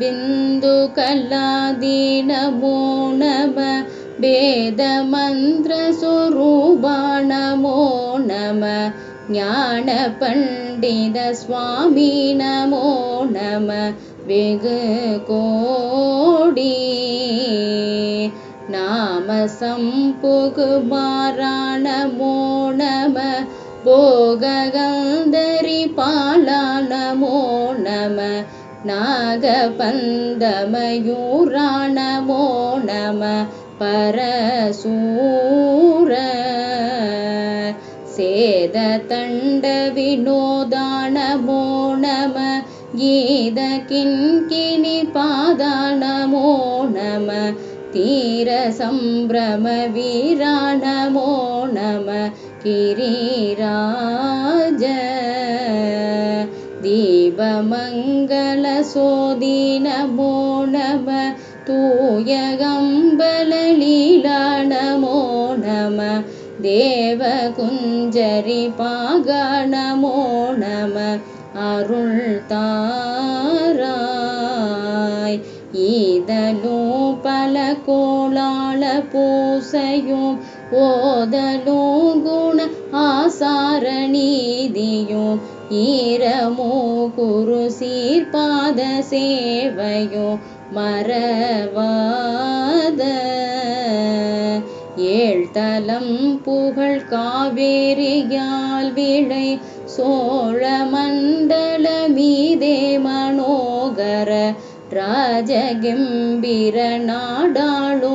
बिन्दुकलादीनमो नमः वेदमन्त्रस्वरूपा नमो नमः ज्ञानपण्डितस्वामी नमो नमः बेघकोडी नामसम्पुकुमारा नमो नमः भोगगन्धरिपाला नमो नमः பாலா நம பரசூர. சேத தண்ட வினோதானமோ நம கீத கிண்கிணி பாதானமோ நம தீர சம்பிரம வீராணமோ நம கிரீரா. தீபமங்கள சோதி நமோ நம தூயகம்பலலீலா நமோ நம தேவகுஞ்சரி பாகா நமோ நம அருள் தாராய் ஈதலும் பல கோளாள பூசையும் ஓதலும் குண ஆசார நீதியும் ஈரமோ குரு சீர்பாத சேவையும் மறவாத. ஏழ்தலம் புகழ் காவேரியால் விளை சோழ மண்டல மீதே மனோகர राजगम्भीर नाडालो